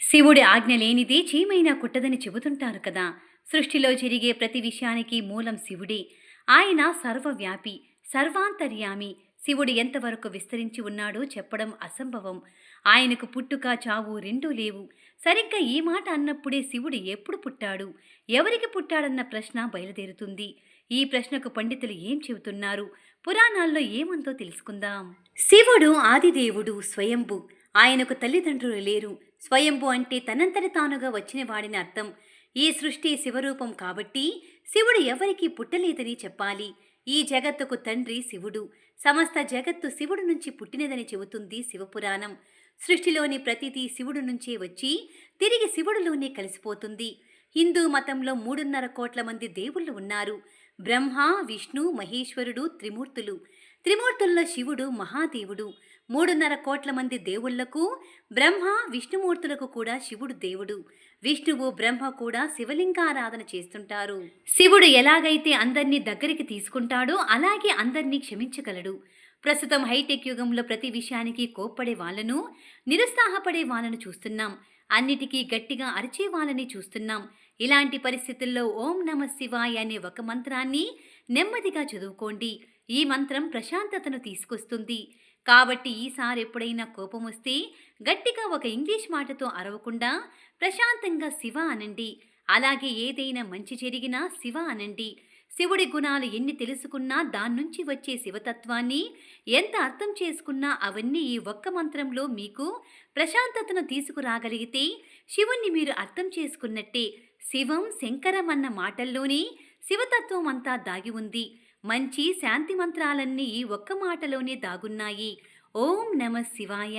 శివుడి ఆజ్ఞ లేనిది చీమైనా కుట్టదని చెబుతుంటారు కదా. సృష్టిలో జరిగే ప్రతి విషయానికి మూలం శివుడే. ఆయన సర్వవ్యాపి సర్వాంతర్యామి. శివుడు ఎంతవరకు విస్తరించి ఉన్నాడో చెప్పడం అసంభవం. ఆయనకు పుట్టుక చావు రెండూ లేవు. సరిగ్గా ఈ మాట అన్నప్పుడే శివుడు ఎప్పుడు పుట్టాడు? ఎవరికి పుట్టాడన్న ప్రశ్న బయలుదేరుతుంది. ఈ ప్రశ్నకు పండితులు ఏం చెబుతున్నారు? పురాణాల్లో ఏముందో తెలుసుకుందాం. శివుడు ఆదిదేవుడు స్వయంభు. ఆయనకు తల్లిదండ్రులు లేరు. స్వయంభు అంటే తనంతట తానుగా వచ్చిన వాడిని అర్థం. ఈ సృష్టి శివరూపం కాబట్టి శివుడు ఎవరికీ పుట్టలేదని చెప్పాలి. ఈ జగత్తుకు తండ్రి శివుడు. సమస్త జగత్తు శివుడు నుంచి పుట్టినదని చెబుతుంది శివపురాణం. సృష్టిలోని ప్రతిదీ శివుడు నుంచే వచ్చి తిరిగి శివుడిలోనే కలిసిపోతుంది. హిందూ మతంలో మూడున్నర కోట్ల మంది దేవుళ్ళు ఉన్నారు. బ్రహ్మ విష్ణు మహేశ్వరుడు త్రిమూర్తులు. త్రిమూర్తుల్లో శివుడు మహాదేవుడు. మూడున్నర కోట్ల మంది దేవుళ్ళకు బ్రహ్మ విష్ణుమూర్తులకు కూడా శివుడు దేవుడు. విష్ణువు బ్రహ్మ కూడా శివలింగారాధన చేస్తుంటారు. శివుడు ఎలాగైతే అందరినీ దగ్గరికి తీసుకుంటాడో అలాగే అందరినీ క్షమించగలడు. ప్రస్తుతం హైటెక్ యుగంలో ప్రతి విషయానికి కోప్పడే వాళ్ళను నిరుత్సాహపడే వాళ్ళను చూస్తున్నాం. అన్నిటికీ గట్టిగా అరిచే వాళ్ళని చూస్తున్నాం. ఇలాంటి పరిస్థితుల్లో ఓం నమ శివాయ అనే ఒక మంత్రాన్ని నెమ్మదిగా చదువుకోండి. ఈ మంత్రం ప్రశాంతతను తీసుకొస్తుంది. కాబట్టి ఈసారి ఎప్పుడైనా కోపం వస్తే గట్టిగా ఒక ఇంగ్లీష్ మాటతో అరవకుండా ప్రశాంతంగా శివ అనండి. అలాగే ఏదైనా మంచి జరిగినా శివ అనండి. శివుడి గుణాలు ఎన్ని తెలుసుకున్నా దాన్నుంచి వచ్చే శివతత్వాన్ని ఎంత అర్థం చేసుకున్నా అవన్నీ ఈ ఒక్క మంత్రంలో మీకు ప్రశాంతతను తీసుకురాగలిగితే శివుణ్ణి మీరు అర్థం చేసుకున్నట్టే శివం శంకరం అన్న మాటల్లోనే శివతత్వం అంతా దాగి ఉంది. మంచి శాంతి మంత్రాలన్నీ ఈ ఒక్క మాటలోనే దాగున్నాయి. ఓం నమ శివాయ.